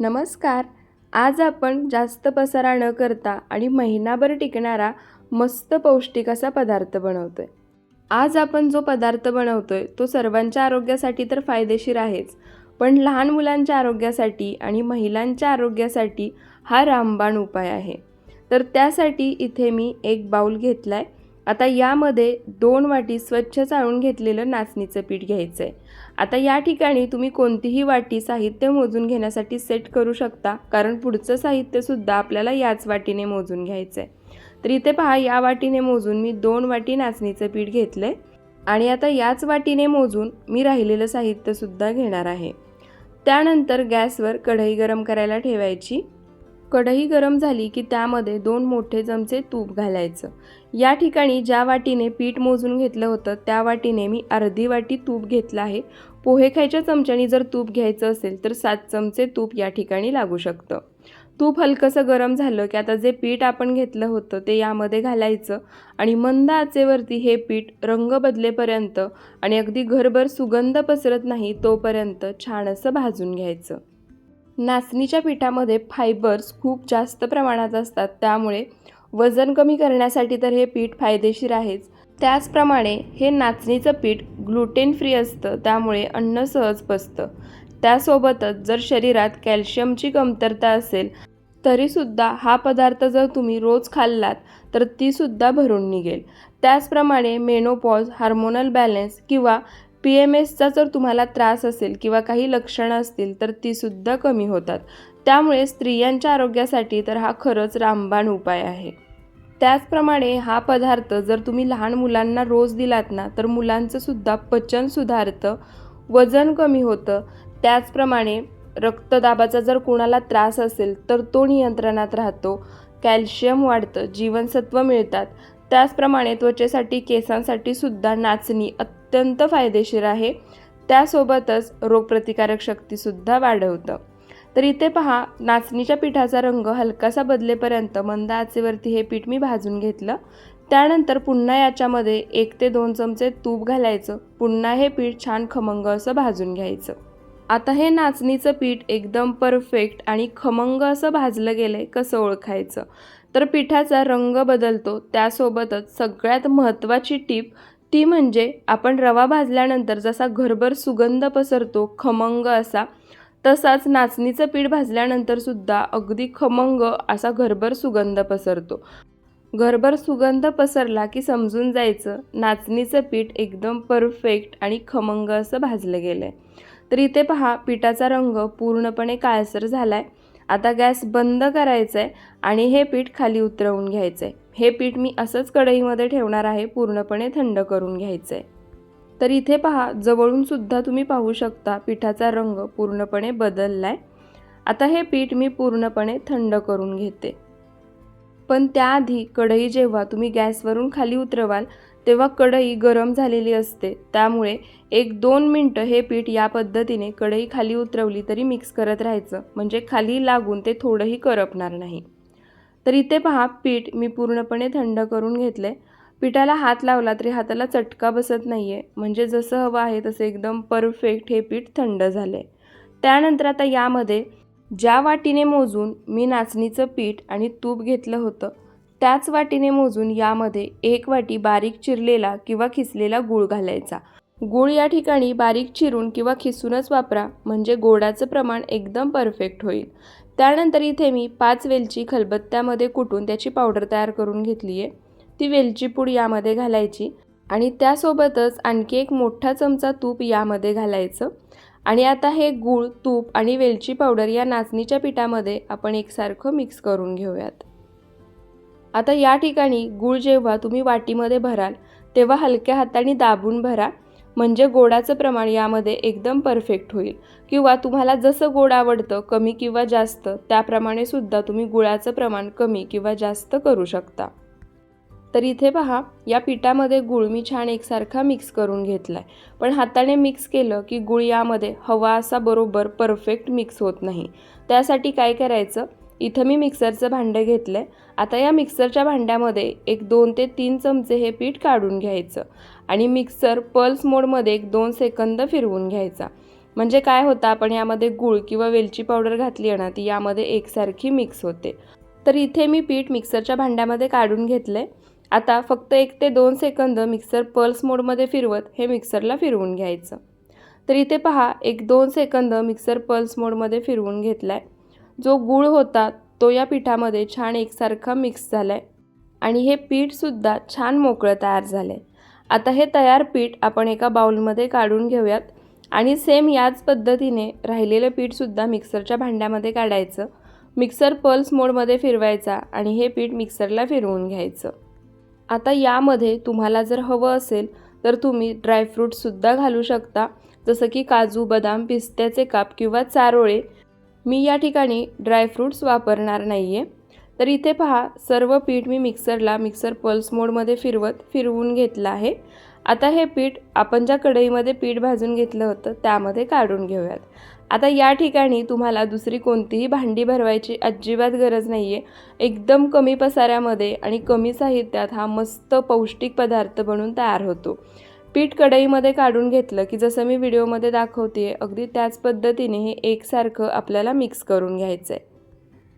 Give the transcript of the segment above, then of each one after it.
नमस्कार. आज आपण जास्त पसारा न करता आणि महिनाभर टिकणारा मस्त पौष्टिक असा पदार्थ बनवतो आहे आज आपण जो पदार्थ बनवतो आहे तो सर्वांच्या आरोग्यासाठी तर फायदेशीर आहेच. पण लहान मुलांच्या आरोग्यासाठी आणि महिलांच्या आरोग्यासाठी हा रामबाण उपाय आहे. तर त्यासाठी इथे मी एक बाऊल घेतला आहे आता यामध्ये दोन वाटी स्वच्छ चाळून घेतलेलं नाचणीचं पीठ घ्यायचं आहे आता या ठिकाणी तुम्ही कोणतीही वाटी साहित्य मोजून घेण्यासाठी सेट करू शकता कारण पुढचं साहित्यसुद्धा आपल्याला याच वाटीने मोजून घ्यायचं आहे तर इथे पहा या वाटीने मोजून मी दोन वाटी नाचणीचं पीठ घेतलं आहे आणि आता याच वाटीने मोजून मी राहिलेलं साहित्यसुद्धा घेणार आहे. त्यानंतर गॅसवर कढई गरम करायला ठेवायची. कढई गरम झाली की त्यामध्ये दोन मोठे चमचे तूप घालायचं. या ठिकाणी ज्या वाटीने पीठ मोजून घेतलं होतं त्या वाटीने मी अर्धी वाटी तूप घेतलं आहे. पोहे खायच्या चमच्याने जर तूप घ्यायचं असेल तर सात चमचे तूप या ठिकाणी लागू शकतं. तूप हलकंसं गरम झालं की आता जे पीठ आपण घेतलं होतं ते यामध्ये घालायचं आणि मंद आचेवरती हे पीठ रंग बदलेपर्यंत आणि अगदी घरभर सुगंध पसरत नाही तोपर्यंत छान असं भाजून घ्यायचं. नाचणीच्या पिठामध्ये फायबर्स खूप जास्त प्रमाणात असतात त्यामुळे वजन कमी करण्यासाठी तर हे पीठ फायदेशीर आहेच. त्याचप्रमाणे हे नाचणीचं पीठ ग्लुटेन फ्री असतं त्यामुळे अन्न सहज पचतं. त्यासोबतच जर शरीरात कॅल्शियमची कमतरता असेल तरीसुद्धा हा पदार्थ जर तुम्ही रोज खाल्लात तर तीसुद्धा भरून निघेल. त्याचप्रमाणे मेनोपॉज हार्मोनल बॅलन्स किंवा पी एम एसचा जर तुम्हाला त्रास असेल किंवा काही लक्षणं असतील तर तीसुद्धा कमी होतात. त्यामुळे स्त्रियांच्या आरोग्यासाठी तर हा खरंच रामबाण उपाय आहे. त्याचप्रमाणे हा पदार्थ जर तुम्ही लहान मुलांना रोज दिलात ना तर मुलांचं सुद्धा पचन सुधारतं वजन कमी होतं. त्याचप्रमाणे रक्तदाबाचा जर कोणाला त्रास असेल तर तो नियंत्रणात राहतो. कॅल्शियम वाढतं जीवनसत्व मिळतात. त्याचप्रमाणे त्वचेसाठी केसांसाठी सुद्धा नाचणी अत्यंत फायदेशीर आहे. त्यासोबतच रोगप्रतिकारक शक्तीसुद्धा वाढवतं. तर इथे पहा नाचणीच्या पिठाचा रंग हलकासा बदलेपर्यंत मंद आचेवरती हे पीठ मी भाजून घेतलं. त्यानंतर पुन्हा याच्यामध्ये एक ते दोन चमचे तूप घालायचं. पुन्हा हे पीठ छान खमंग असं भाजून घ्यायचं. आता हे नाचणीचं पीठ एकदम परफेक्ट आणि खमंग असं भाजलं गेलं आहे कसं ओळखायचं? तर पिठाचा रंग बदलतो. त्यासोबतच सगळ्यात महत्त्वाची टीप ती म्हणजे आपण रवा भाजल्यानंतर जसा घरभर सुगंध पसरतो खमंग असा तसाच नाचणीचं पीठ भाजल्यानंतर सुद्धा अगदी खमंग असा घरभर सुगंध पसरतो. घरभर सुगंध पसरला की समजून जायचं नाचणीचं पीठ एकदम परफेक्ट आणि खमंग असं भाजलं गेलं आहे तर इथे पहा पिठाचा रंग पूर्णपणे काळसर झाला आहे आता गॅस बंद करायचा आहे आणि हे पीठ खाली उतरवून घ्यायचं आहे हे पीठ मी असंच कढईमध्ये ठेवणार आहे पूर्णपणे थंड करून घ्यायचं आहे तर इथे पहा जवळूनसुद्धा तुम्ही पाहू शकता पिठाचा रंग पूर्णपणे बदलला आहे आता हे पीठ मी पूर्णपणे थंड करून घेते. पण त्याआधी कढई जेव्हा तुम्ही गॅसवरून खाली उतरवाल तेव्हा कढई गरम झालेली असते. त्यामुळे एक दोन मिनटं हे पीठ या पद्धतीने कढई खाली उतरवली तरी मिक्स करत राहायचं. म्हणजे खाली लागून ते थोडंही करपणार नाही. तर इथे पहा पीठ मी पूर्णपणे थंड करून घेतलं आहे पिठाला हात लावला तरी हाताला चटका बसत नाही आहे म्हणजे जसं हवं आहे तसं एकदम परफेक्ट हे पीठ थंड झालं आहे त्यानंतर आता यामध्ये ज्या वाटीने मोजून मी नाचणीचं पीठ आणि तूप घेतलं होतं त्याच वाटीने मोजून यामध्ये एक वाटी बारीक चिरलेला किंवा खिसलेला गूळ घालायचा. गूळ या ठिकाणी बारीक चिरून किंवा खिसूनच वापरा म्हणजे गोडाचं प्रमाण एकदम परफेक्ट होईल. त्यानंतर इथे मी पाच वेलची खलबत्त्यामध्ये कुटून त्याची पावडर तयार करून घेतली आहे ती वेलची पूड यामध्ये घालायची आणि त्यासोबतच आणखी एक मोठा चमचा तूप यामध्ये घालायचं. आणि आता हे गूळ तूप आणि वेलची पावडर या नाचणीच्या पिठामध्ये आपण एकसारखं मिक्स करून घेऊयात. आता या ठिकाणी गूळ जेव्हा तुम्ही वाटीमध्ये भराल तेव्हा हलक्या हाताने दाबून भरा. म्हणजे गोडाचं प्रमाण यामध्ये एकदम परफेक्ट होईल. किंवा तुम्हाला जसं गोड आवडतं कमी किंवा जास्त त्याप्रमाणे सुद्धा तुम्ही गुळाचं प्रमाण कमी किंवा जास्त करू शकता. तर इथे पहा या पिठामध्ये गुळ मी छान एकसारखा मिक्स करून घेतला आहे पण हाताने मिक्स केलं की गुळ यामध्ये हवा असा बरोबर परफेक्ट मिक्स होत नाही. त्यासाठी काय करायचं? इथं मी मिक्सरचं भांडं घेतलं आहे आता या मिक्सरच्या भांड्यामध्ये एक दोन ते तीन चमचे हे पीठ काढून घ्यायचं आणि मिक्सर पल्स मोडमध्ये एक दोन सेकंद फिरवून घ्यायचा. म्हणजे काय होतं आपण यामध्ये गूळ किंवा वेलची पावडर घातली आहे ना ती यामध्ये एकसारखी मिक्स होते. तर इथे मी पीठ मिक्सरच्या भांड्यामध्ये काढून घेतलं आहे आता फक्त एक ते दोन सेकंद मिक्सर पल्स मोडमध्ये फिरवत हे मिक्सरला फिरवून घ्यायचं. तर इथे पहा एक दोन सेकंद मिक्सर पल्स मोडमध्ये फिरवून घेतला आहे जो गूळ होता तो या पिठामध्ये छान एकसारखा मिक्स झाला आहे आणि हे पीठसुद्धा छान मोकळं तयार झालं आहे आता हे तयार पीठ आपण एका बाउलमध्ये काढून घेऊयात. आणि सेम याच पद्धतीने राहिलेलं पीठसुद्धा मिक्सरच्या भांड्यामध्ये काढायचं. मिक्सर पल्स मोडमध्ये फिरवायचा आणि हे पीठ मिक्सरला फिरवून घ्यायचं. आता यामध्ये तुम्हाला जर हवं असेल तर तुम्ही ड्रायफ्रूटसुद्धा घालू शकता. जसं की काजू बदाम पिस्त्याचे काप किंवा चारोळे. मी या ठिकाणी ड्रायफ्रूट्स वापरणार नाही आहे तर इथे पहा सर्व पीठ मी मिक्सरला मिक्सर पल्स मोडमध्ये फिरवत फिरवून घेतलं आहे. आता हे पीठ आपण ज्या कढईमध्ये पीठ भाजून घेतलं होतं त्यामध्ये काढून घेऊयात. आता या ठिकाणी तुम्हाला दुसरी कोणतीही भांडी भरवायची अजिबात गरज नाही आहे एकदम कमी पसाऱ्यामध्ये आणि कमी साहित्यात हा मस्त पौष्टिक पदार्थ बनून तयार होतो. पीठ कढईमध्ये काढून घेतलं की जसं मी व्हिडिओमध्ये दाखवते अगदी त्याच पद्धतीने हे एकसारखं आपल्याला मिक्स करून घ्यायचं आहे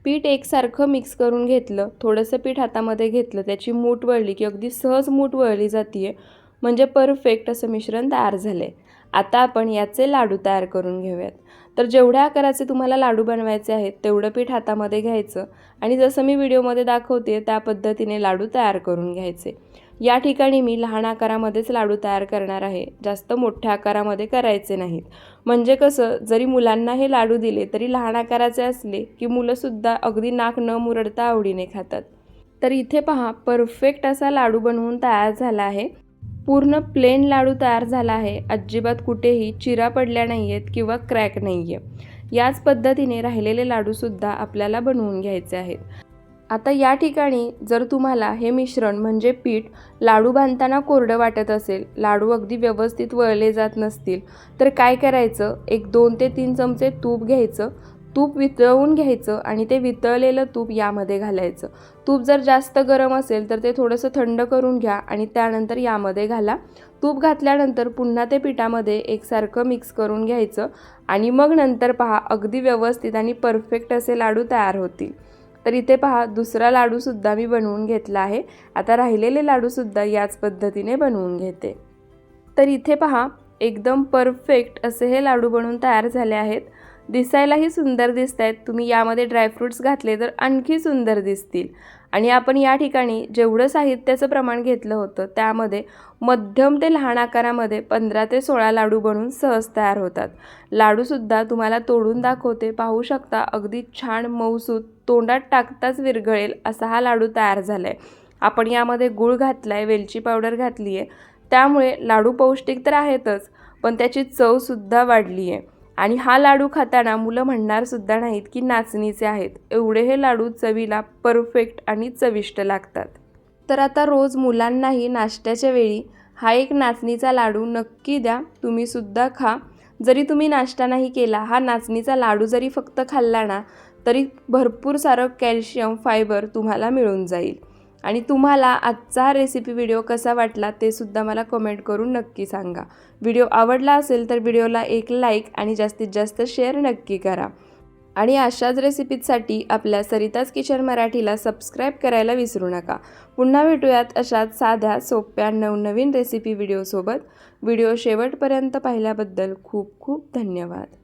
पीठ एकसारखं मिक्स करून घेतलं थोडंसं पीठ हातामध्ये घेतलं त्याची मूठ वळली की अगदी सहज मूठ वळली जाते म्हणजे परफेक्ट असं मिश्रण तयार झालं आहे आता आपण याचे लाडू तयार करून घेऊयात. तर जेवढ्या आकाराचे तुम्हाला लाडू बनवायचे आहेत तेवढं पीठ हातामध्ये घ्यायचं आणि जसं मी व्हिडिओमध्ये दाखवते त्या पद्धतीने लाडू तयार करून घ्यायचे. या ठिकाणी मी लहान आकारामध्येच लाडू तयार करणार आहे. जास्त मोठ्या आकारामध्ये करायचे नाहीत. म्हणजे कसं जरी मुलांना हे लाडू दिले तरी लहान आकाराचे असले की मुलंसुद्धा अगदी नाक न मुरडता आवडीने खातात. तर इथे पहा परफेक्ट असा लाडू बनवून तयार झाला आहे. पूर्ण प्लेन लाडू तयार झाला आहे. अजिबात कुठेही चिरा पडल्या नाही आहेत किंवा क्रॅक नाही आहे याच पद्धतीने राहिलेले लाडूसुद्धा आपल्याला बनवून घ्यायचे आहेत. आता या ठिकाणी जर तुम्हाला हे मिश्रण म्हणजे पीठ लाडू बांधताना कोरडं वाटत असेल लाडू अगदी व्यवस्थित वळले जात नसतील तर काय करायचं? एक दोन ते तीन चमचे तूप घ्यायचं. तूप वितळवून घ्यायचं आणि ते वितळलेलं तूप यामध्ये घालायचं. तूप जर जास्त गरम असेल तर ते थोडंसं थंड करून घ्या आणि त्यानंतर यामध्ये घाला. तूप घातल्यानंतर पुन्हा ते पिठामध्ये एकसारखं मिक्स करून घ्यायचं आणि मग नंतर पहा अगदी व्यवस्थित आणि परफेक्ट असे लाडू तयार होतील. तर इथे पहा दुसरा लाडूसुद्धा मी बनवून घेतला आहे. आता राहिलेले लाडूसुद्धा याच पद्धतीने बनवून घेते. तर इथे पहा एकदम परफेक्ट असे हे लाडू बनवून तयार झाले आहेत. दिसायलाही सुंदर दिसत आहेत तुम्ही यामध्ये ड्रायफ्रूट्स घातले तर आणखी सुंदर दिसतील. आणि आपण या ठिकाणी जेवढं साहित्याचं प्रमाण घेतलं होतं त्यामध्ये मध्यम ते लहान आकारामध्ये पंधरा ते सोळा लाडू बनवून सहज तयार होतात. लाडूसुद्धा तुम्हाला तोडून दाखवते पाहू शकता. अगदी छान मऊसूत तोंडात टाकताच विरघळेल असा हा लाडू तयार झाला आहे आपण यामध्ये गूळ घातला आहे वेलची पावडर घातली आहे त्यामुळे लाडू पौष्टिक तर आहेतच पण त्याची चवसुद्धा वाढली आहे आणि हा लाडू खाताना मुलं म्हणणार सुद्धा नाहीत की नाचणीचे आहेत. एवढे हे लाडू चवीला परफेक्ट आणि चविष्ट लागतात. तर आता रोज मुलांनाही नाश्त्याच्या वेळी हा एक नाचणीचा लाडू नक्की द्या. तुम्हीसुद्धा खा. जरी तुम्ही नाश्ता नाही केला हा नाचणीचा लाडू जरी फक्त खाल्ला ना तरी भरपूर सारं कॅल्शियम फायबर तुम्हाला मिळून जाईल. आणि तुम्हाला आजचा हा रेसिपी व्हिडिओ कसा वाटला ते सुद्धा मला कमेंट करून नक्की सांगा. व्हिडिओ आवडला असेल तर व्हिडिओला एक लाईक आणि जास्तीत जास्त शेअर नक्की करा. आणि अशाच रेसिपीजसाठी आपल्या सरिताज किचन मराठीला सबस्क्राईब करायला विसरू नका. पुन्हा भेटूयात अशाच साध्या सोप्या नवनवीन रेसिपी व्हिडिओसोबत व्हिडिओ शेवटपर्यंत पाहिल्याबद्दल खूप खूप धन्यवाद.